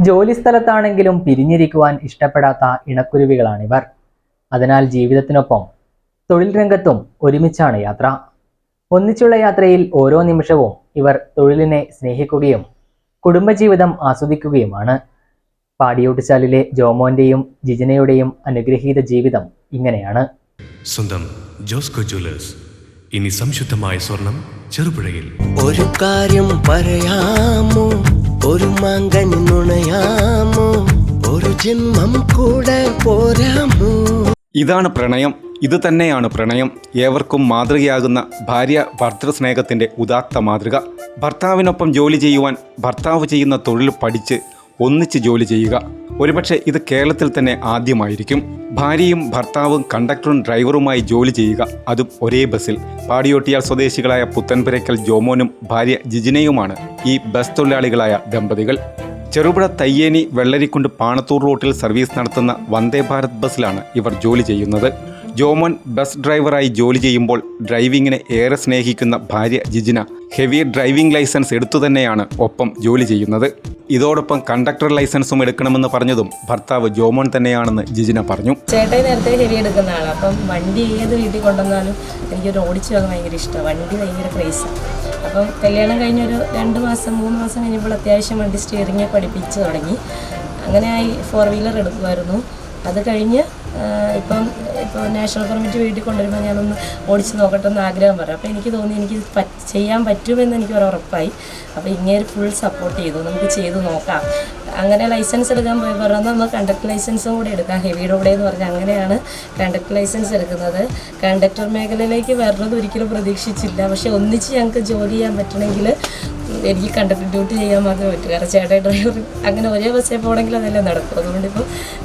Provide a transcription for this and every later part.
ജോലിസ്ഥലത്താണെങ്കിലും പിരിഞ്ഞിരിക്കുവാൻ ഇഷ്ടപ്പെടാത്ത ഇണക്കുരുവികളാണിവർ. അതിനാൽ ജീവിതത്തിനൊപ്പം തൊഴിൽ രംഗത്തും ഒരുമിച്ചാണ് യാത്ര. ഒന്നിച്ചുള്ള യാത്രയിൽ ഓരോ നിമിഷവും ഇവർ തൊഴിലിനെ സ്നേഹിക്കുകയും കുടുംബജീവിതം ആസ്വദിക്കുകയുമാണ്. പാടിയോട്ടുചാലിലെ ജോമോന്റെയും ജിജനയുടെയും അനുഗ്രഹീത ജീവിതം ഇങ്ങനെയാണ്. സ്വന്തം ജോസ്കോ ജ്വല്ലേഴ്സ്. ഇനി സംശുദ്ധമായ സ്വർണം ചെറുപുഴയിൽ. ഒരു കാര്യം പറയാമോ? ഒരു മാങ്കനി നുണയാമോ? ഒരു ജന്മം കൂടെ പോരാമോ? ഇതാണ് പ്രണയം. ഇത് തന്നെയാണ് പ്രണയം. ഏവർക്കും മാതൃകയാകുന്ന ഭാര്യ ഭർത്തൃസ്നേഹത്തിന്റെ ഉദാത്ത മാതൃക. ഭർത്താവിനൊപ്പം ജോലി ചെയ്യുവാൻ ഭർത്താവ് ചെയ്യുന്ന തൊഴിൽ പഠിച്ച് ഒന്നിച്ച് ജോലി ചെയ്യുക. ഒരുപക്ഷെ ഇത് കേരളത്തിൽ തന്നെ ആദ്യമായിരിക്കും. ഭാര്യയും ഭർത്താവും കണ്ടക്ടറും ഡ്രൈവറുമായി ജോലി ചെയ്യുക. അതും ഒരേ ബസ്സിൽ. പാടിയോട്ടിയാൽ സ്വദേശികളായ പുത്തൻപുരയ്ക്കൽ ജോമോനും ഭാര്യ ജിജിനയുമാണ് ഈ ബസ് തൊഴിലാളികളായ ദമ്പതികൾ. ചെറുപുഴ തയ്യേനി വെള്ളരിക്കുണ്ട് പാണത്തൂർ റൂട്ടിൽ സർവീസ് നടത്തുന്ന വന്ദേ ഭാരത് ബസ്സിലാണ് ഇവർ ജോലി ചെയ്യുന്നത്. ജോമോൻ ബസ് ഡ്രൈവറായി ജോലി ചെയ്യുമ്പോൾ ഡ്രൈവിംഗിനെ ഏറെ സ്നേഹിക്കുന്ന ഭാര്യ ജിജിന ഹെവി ഡ്രൈവിംഗ് ലൈസൻസ് എടുത്തു തന്നെയാണ് ഒപ്പം ജോലി ചെയ്യുന്നത്. ഇതോടൊപ്പം കണ്ടക്ടർ ലൈസൻസും എടുക്കണമെന്ന് പറഞ്ഞതും ഭർത്താവ് ജോമോൻ തന്നെയാണെന്ന് ജിജിന പറഞ്ഞു. ചേട്ടൻ നേരത്തെ ഹെവി എടുക്കുന്ന ആളാണ് അപ്പം വണ്ടി ഏത് വീട്ടിൽ കൊണ്ടുവന്നാലും എനിക്കൊരു ഓടിച്ചു പോകാൻ ഭയങ്കര ഇഷ്ടമാണ് വണ്ടി ഭയങ്കര ക്രേസാണ് അപ്പം കല്യാണം കഴിഞ്ഞൊരു രണ്ട് മാസം മൂന്ന് മാസം കഴിഞ്ഞപ്പോൾ അത്യാവശ്യം വണ്ടി സ്റ്റിയറിങ് പഠിപ്പിച്ച് തുടങ്ങി. അങ്ങനെ ആയി ഫോർ വീലർ എടുക്കുമായിരുന്നു. അത് കഴിഞ്ഞ് ഇപ്പം ഇപ്പോൾ നാഷണൽ പെർമിറ്റ് വീട്ടിൽ കൊണ്ടുവരുമ്പോൾ ഞാനൊന്ന് ഓടിച്ച് നോക്കട്ടെ എന്ന് ആഗ്രഹം പറഞ്ഞു. അപ്പോൾ എനിക്ക് തോന്നി എനിക്ക് ചെയ്യാൻ പറ്റുമെന്ന് എനിക്ക് ഒരു ഉറപ്പായി. അപ്പോൾ ഇങ്ങനെ ഫുൾ സപ്പോർട്ട് ചെയ്തു. നമുക്ക് ചെയ്ത് നോക്കാം. അങ്ങനെ ലൈസൻസ് എടുക്കാൻ പോയി. പറഞ്ഞാൽ നമ്മൾ കണ്ടക്ടർ ലൈസൻസും കൂടി എടുക്കാം. ഹെവിയുടെ കൂടെ എന്ന് പറഞ്ഞാൽ അങ്ങനെയാണ് കണ്ടക്ടർ ലൈസൻസ് എടുക്കുന്നത്. കണ്ടക്ടർ മേഖലയിലേക്ക് വരുന്നത് ഒരിക്കലും പ്രതീക്ഷിച്ചില്ല. പക്ഷേ ഒന്നിച്ച് ഞങ്ങൾക്ക് ജോലി ചെയ്യാൻ പറ്റണമെങ്കിൽ എനിക്ക് കണ്ടിട്ട് ഡ്യൂട്ടി ചെയ്യാൻ മാത്രമേ പറ്റൂ. കാരണം ചേട്ടൻ ഡ്രൈവർ അങ്ങനെ ഒരേ ബസ്സിൽ പോകണമെങ്കിൽ അതെല്ലാം നടക്കും. അതുകൊണ്ടിപ്പോൾ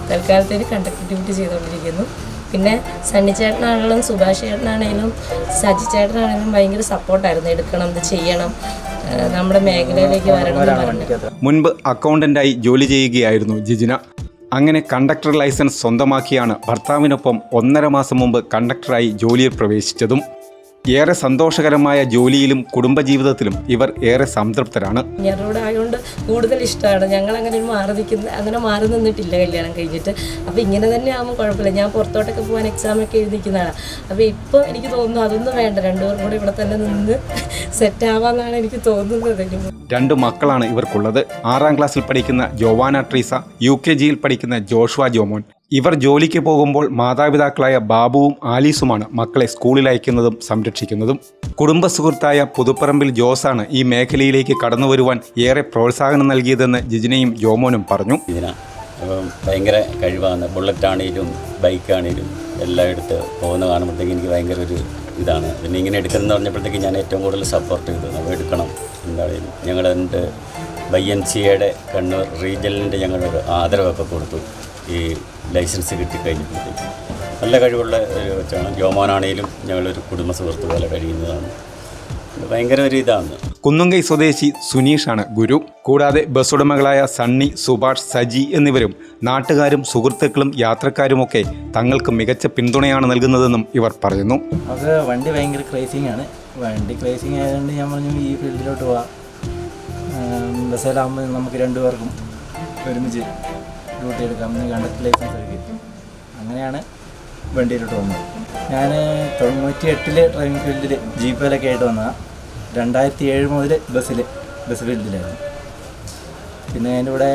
തൽക്കാലത്തേക്ക് കണ്ടക്ടർ ഡ്യൂട്ടി ചെയ്തുകൊണ്ടിരിക്കുന്നു പിന്നെ സണ്ണി ചേട്ടനാണെങ്കിലും സുഭാഷ് ചേട്ടനാണെങ്കിലും സജി ചേട്ടനാണെങ്കിലും ഭയങ്കര സപ്പോർട്ടായിരുന്നു എടുക്കണം ഇത് ചെയ്യണം. നമ്മുടെ മേഖലയിലേക്ക് വരണം മുൻപ് അക്കൗണ്ടന്റായി ജോലി ചെയ്യുകയായിരുന്നു ജിജിന. അങ്ങനെ കണ്ടക്ടർ ലൈസൻസ് സ്വന്തമാക്കിയാണ് ഭർത്താവിനൊപ്പം ഒന്നര മാസം മുമ്പ് കണ്ടക്ടറായി ജോലിയിൽ പ്രവേശിച്ചതും. ഏറെ സന്തോഷകരമായ ജോലിയിലും കുടുംബജീവിതത്തിലും ഇവർ ഏറെ സംതൃപ്തരാണ്. ഞങ്ങളുടെ ആയതുകൊണ്ട് കൂടുതൽ ഇഷ്ടമാണ് ഞങ്ങൾ അങ്ങനെ മാറി നിൽക്കുന്ന അങ്ങനെ മാറി നിന്നിട്ടില്ല കല്യാണം കഴിഞ്ഞിട്ട്. അപ്പോൾ ഇങ്ങനെ തന്നെ ആകുമ്പോൾ കുഴപ്പമില്ല. ഞാൻ പുറത്തോട്ടൊക്കെ പോകാൻ എക്സാം ഒക്കെ എഴുതിക്കുന്നതാണ്. അപ്പോൾ ഇപ്പോൾ എനിക്ക് തോന്നുന്നു അതൊന്നും വേണ്ട. രണ്ടുപേരും കൂടെ ഇവിടെ തന്നെ നിന്ന് സെറ്റ് ആവാന്നാണ് എനിക്ക് തോന്നുന്നത്. രണ്ട് മക്കളാണ് ഇവർക്കുള്ളത്. ആറാം ക്ലാസ്സിൽ പഠിക്കുന്ന ജോവാന ട്രീസ യു കെ ജിയിൽ പഠിക്കുന്ന ജോഷുവ ജോമോൻ. ഇവർ ജോലിക്ക് പോകുമ്പോൾ മാതാപിതാക്കളായ ബാബുവും ആലീസുമാണ് മക്കളെ സ്കൂളിൽ അയക്കുന്നതും സംരക്ഷിക്കുന്നതും. കുടുംബ സുഹൃത്തായ പുതുപ്പറമ്പിൽ ജോസാണ് ഈ മേഖലയിലേക്ക് കടന്നു വരുവാൻ ഏറെ പ്രോത്സാഹനം നൽകിയതെന്ന് ജിജിനയും ജോമോനും പറഞ്ഞു. ഭയങ്കര കഴിവാണ്. ബുള്ളറ്റാണേലും ബൈക്കാണേലും എല്ലാം എടുത്ത് പോകുന്ന കാണുമ്പോഴത്തേക്ക് എനിക്ക് ഭയങ്കര ഒരു ഇതാണ്. പിന്നെ ഇങ്ങനെ എടുക്കണമെന്ന് പറഞ്ഞപ്പോഴത്തേക്ക് ഞാൻ ഏറ്റവും കൂടുതൽ സപ്പോർട്ട് ചെയ്തു. നമ്മൾ എടുക്കണം എന്താണേലും ഞങ്ങളതിന്റെ എം എൻ സിയുടെ കണ്ണൂർ റീജിയലിന്റെ ഞങ്ങളൊരു ആദരവൊക്കെ കൊടുത്തു. ഈ ലൈസൻസ് കിട്ടിക്കഴിഞ്ഞപ്പോഴത്തേക്ക് നല്ല കഴിവുള്ള ഒരു വെച്ചാണ് ജോമോനാണേലും ഞങ്ങളൊരു കുടുംബ സുഹൃത്ത് പോലെ കഴിയുന്നതാണ്. ഭയങ്കര ഒരു ഇതാണ്. കുന്നുങ്കൈ സ്വദേശി സുനീഷാണ് ഗുരു. കൂടാതെ ബസ് ഉടമകളായ സണ്ണി സുഭാഷ് സജി എന്നിവരും നാട്ടുകാരും സുഹൃത്തുക്കളും യാത്രക്കാരുമൊക്കെ തങ്ങൾക്ക് മികച്ച പിന്തുണയാണ് നൽകുന്നതെന്നും ഇവർ പറയുന്നു. അത് വണ്ടി ഭയങ്കര ക്രേസിങ് ആണ്. വണ്ടി ക്രേസിങ് ആയതുകൊണ്ട് ഞാൻ പറഞ്ഞു ഈ ഫീൽഡിലോട്ട് പോവാം. ബസ്സിലാകുമ്പോൾ നമുക്ക് രണ്ടുപേർക്കും ഒരുമിച്ച് ഡ്യൂട്ടി എടുക്കാം എന്ന് കണ്ടക്ട് ലൈസൻസ് എടുക്കും അങ്ങനെയാണ് വണ്ടിയിലോട്ട് വന്നത് ഞാൻ തൊണ്ണൂറ്റി എട്ടിൽ ഡ്രൈവിംഗ് ഫീൽഡിൽ ജീപ്പിലൊക്കെ ആയിട്ട് വന്നതാണ് രണ്ടായിരത്തി ഏഴ് മുതൽ ബസ്സിൽ ബസ് ഫീൽഡിലായിരുന്നു പിന്നെ എന്റെ കൂടെ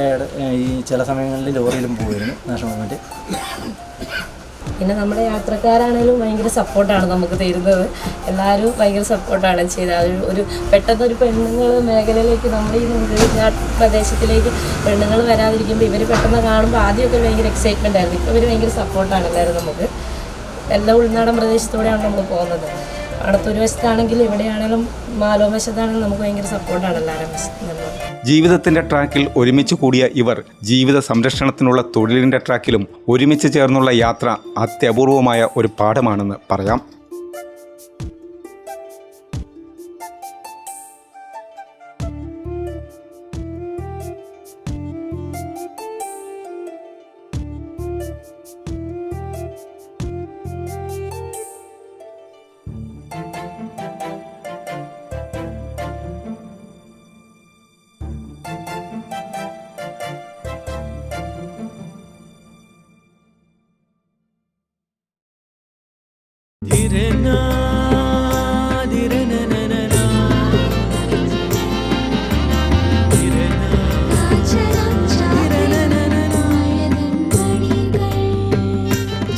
ഈ ചില സമയങ്ങളിൽ ലോറിയിലും പോകുമായിരുന്നു നാഷണൽ ഗവൺമെന്റ്. പിന്നെ നമ്മുടെ യാത്രക്കാരാണെങ്കിലും ഭയങ്കര സപ്പോർട്ടാണ് നമുക്ക് തരുന്നത്. എല്ലാവരും ഭയങ്കര സപ്പോർട്ടാണ് ചെയ്തത് ഒരു പെട്ടെന്ന് ഒരു പെണ്ണുങ്ങൾ മേഖലയിലേക്ക് നമ്മുടെ ഈ പ്രദേശത്തിലേക്ക് പെണ്ണുങ്ങൾ വരാതിരിക്കുമ്പോൾ ഇവർ പെട്ടെന്ന് കാണുമ്പോൾ ആദ്യമൊക്കെ ഭയങ്കര എക്സൈറ്റ്മെന്റ് ആയിരുന്നു. ഇപ്പോൾ ഇവർ ഭയങ്കര സപ്പോർട്ടാണ് എല്ലാവരും നമുക്ക്. എല്ലാ ഉൾനാടൻ പ്രദേശത്തൂടെയാണ് നമ്മൾ പോകുന്നത്. അടുത്തൊരു വശത്താണെങ്കിലും ഇവിടെയാണെങ്കിലും മാലോവശത്താണെങ്കിലും നമുക്ക് ഭയങ്കര സപ്പോർട്ടാണ് എല്ലാവരും ജീവിതത്തിന്റെ ട്രാക്കിൽ ഒരുമിച്ച് കൂടിയ ഇവർ ജീവിത സംരക്ഷണത്തിനുള്ള തൊഴിലിന്റെ ട്രാക്കിലും ഒരുമിച്ച് ചേർന്നുള്ള യാത്ര അത്യപൂർവമായ ഒരു പാഠമാണെന്ന് പറയാം.